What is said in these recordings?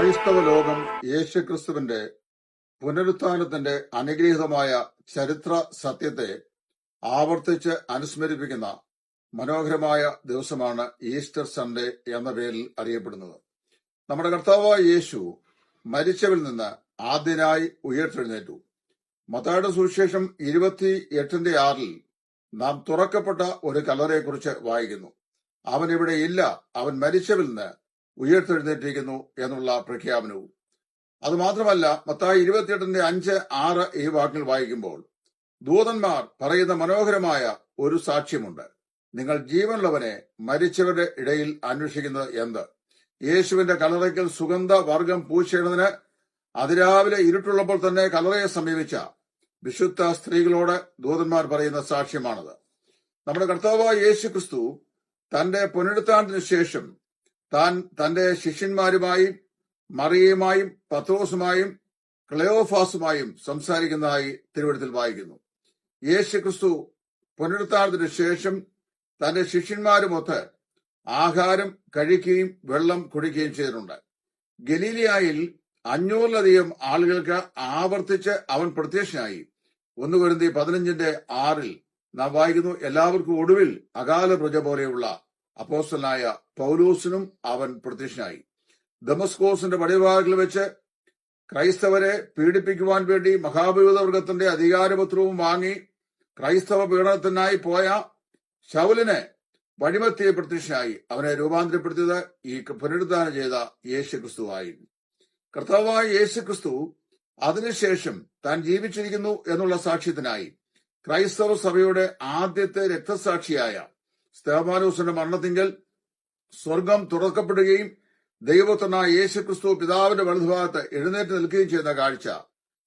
ക്രൈസ്തവ ലോകം യേശുക്രിസ്തുവിന്റെ പുനരുത്ഥാനത്തിന്റെ അനുഗ്രഹീതമായ ചരിത്ര സത്യത്തെ ആവർത്തിച്ച് അനുസ്മരിപ്പിക്കുന്ന മനോഹരമായ ദിവസമാണ് ഈസ്റ്റർ സൺഡേ എന്ന പേരിൽ അറിയപ്പെടുന്നത്. നമ്മുടെ കർത്താവായ യേശു മരിച്ചവരിൽ നിന്ന് ആദ്യനായി ഉയർത്തെഴുന്നേറ്റു. മത്തായുടെ സുവിശേഷം ഇരുപത്തി എട്ടിന്റെ ആറിൽ നാം തുറക്കപ്പെട്ട ഒരു കല്ലറയെക്കുറിച്ച് വായിക്കുന്നു. അവൻ ഇവിടെ ഇല്ല. അവൻ മരിച്ചവരിൽ നിന്ന് ഉയർത്തെഴുന്നേറ്റിരിക്കുന്നു എന്നുള്ള പ്രഖ്യാപനവും. അതുമാത്രമല്ല മത്തായി ഇരുപത്തിയെട്ടിന്റെ അഞ്ച് ആറ് ഈ വാക്കിൽ വായിക്കുമ്പോൾ ദൂതന്മാർ പറയുന്ന മനോഹരമായ ഒരു സാക്ഷ്യമുണ്ട്. നിങ്ങൾ ജീവനുള്ളവനെ മരിച്ചവരുടെ ഇടയിൽ അന്വേഷിക്കുന്നത് എന്ത്? യേശുവിന്റെ കലറയ്ക്കൽ സുഗന്ധ വർഗം പൂശേണ്ടതിന് അതിരാവിലെ ഇരുട്ടുള്ളപ്പോൾ തന്നെ കലറയെ സമീപിച്ച വിശുദ്ധ സ്ത്രീകളോട് ദൂതന്മാർ പറയുന്ന സാക്ഷ്യമാണത്. നമ്മുടെ കർത്താവായ യേശു ക്രിസ്തു തന്റെ പുനരുത്ഥാനത്തിനു ശേഷം താൻ തന്റെ ശിഷ്യന്മാരുമായും മറിയയുമായും പത്രോസുമായും ക്ലയോഫാസുമായും സംസാരിക്കുന്നതായി തിരുവഴുത്തിൽ വായിക്കുന്നു. യേശു ക്രിസ്തു പുനരുത്ഥാനത്തിന് ശേഷം തന്റെ ശിഷ്യന്മാരുമൊത്ത് ആഹാരം കഴിക്കുകയും വെള്ളം കുടിക്കുകയും ചെയ്തിട്ടുണ്ട്. ഗലീലിയായിൽ അഞ്ഞൂറിലധികം ആളുകൾക്ക് ആവർത്തിച്ച് അവൻ പ്രത്യക്ഷനായി. ഒന്ന് കുരുന്തി പതിനഞ്ചിന്റെ ആറിൽ നാം വായിക്കുന്നു എല്ലാവർക്കും ഒടുവിൽ അകാല പ്രജ പോലെയുള്ള അപ്പോസ്റ്റലായ പൗലോസിനും അവൻ പ്രത്യക്ഷനായി ദമസ്കോസിന്റെ പടിവാറിൽ വെച്ച് ക്രൈസ്തവരെ പീഡിപ്പിക്കുവാൻ വേണ്ടി മഹാഭൂതവർഗത്തിന്റെ അധികാരപത്രവും വാങ്ങി ക്രൈസ്തവ പീഡനത്തിനായി പോയ ശൗലിനെ വഴിമത്തിയെ പ്രത്യക്ഷനായി അവനെ രൂപാന്തരപ്പെടുത്തിയത് ഈ പുനരുദ്ധാനം ചെയ്ത യേശു ക്രിസ്തുവായി കർത്താവായ യേശു ക്രിസ്തു അതിനുശേഷം താൻ ജീവിച്ചിരിക്കുന്നു എന്നുള്ള സാക്ഷ്യത്തിനായി ക്രൈസ്തവ സഭയുടെ ആദ്യത്തെ രക്തസാക്ഷിയായ സ്തേഫാനോസിന്റെ മരണത്തിങ്കൽ സ്വർഗം തുറക്കപ്പെടുകയും ദൈവത്തിനായ യേശു ക്രിസ്തു പിതാവിന്റെ വലതുഭാഗത്ത് എഴുന്നേറ്റ് നിൽക്കുകയും ചെയ്യുന്ന കാഴ്ച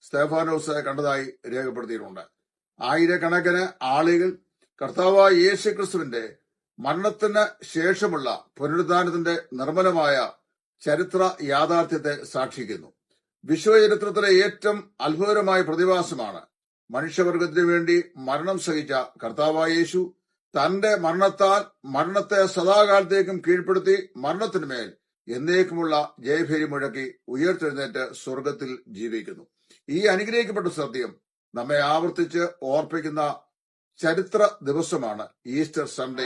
സ്തേഫാനോസ് കണ്ടതായി രേഖപ്പെടുത്തിയിട്ടുണ്ട്. ആയിരക്കണക്കിന് ആളുകൾ കർത്താവായ യേശു ക്രിസ്തുവിന്റെ മരണത്തിന് ശേഷമുള്ള പുനരുദ്ധാനത്തിന്റെ നിർമ്മലമായ ചരിത്ര യാഥാർത്ഥ്യത്തെ സാക്ഷിക്കുന്നു. വിശ്വചരിത്രത്തിലെ ഏറ്റവും അത്ഭുതകരമായ പ്രതിഭാസമാണ് മനുഷ്യവർഗത്തിനു വേണ്ടി മരണം സഹിച്ച കർത്താവായ യേശു തന്റെ മരണത്താൽ മരണത്തെ സദാകാലത്തേക്കും കീഴ്പ്പെടുത്തി മരണത്തിനുമേൽ എന്നേക്കുമുള്ള ജയഭേരി മുഴക്കി ഉയർത്തെഴുന്നേറ്റ് സ്വർഗത്തിൽ ജീവിക്കുന്നു. ഈ അനുഗ്രഹിക്കപ്പെട്ട സത്യം നമ്മെ ആവർത്തിച്ച് ഓർപ്പിക്കുന്ന ചരിത്ര ദിവസമാണ് ഈസ്റ്റർ സൺഡേ.